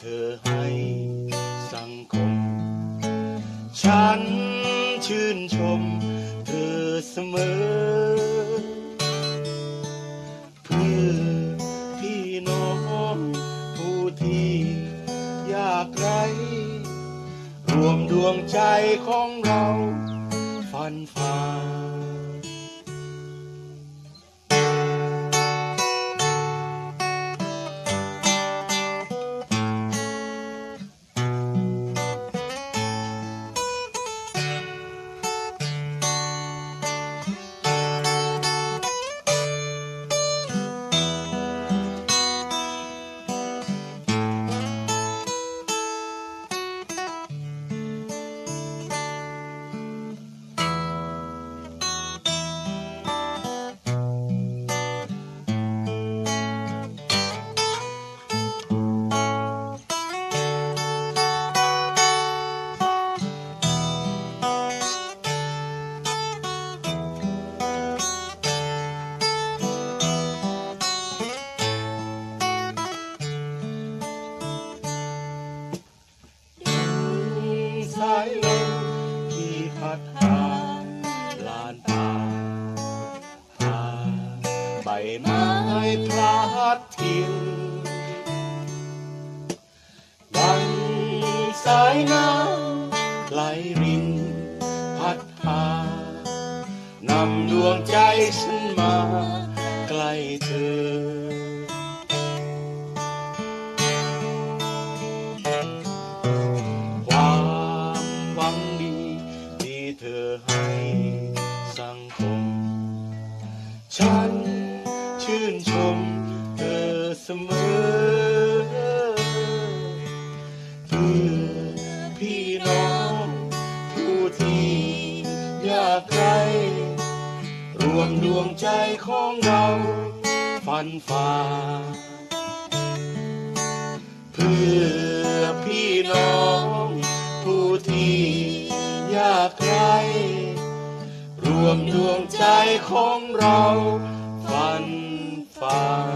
เธอให้สังคม ฉันชื่นชมเธอเสมอ เพื่อพี่น้องผู้ที่ยากไร้รวมดวงใจของเราฟันฝ่า ดผ่าลานป่าพาใบไม้พลาดทิ้งดังสายน้ำไหลรินพัดพานำดวงใจฉันมาใกล้เธอ ที่ยากไร้รวมดวงใจของเราฟันฝ่าเพื่อพี่น้อง ผู้ที่ยากไร้รวมดวงใจของเราฟันฝ่า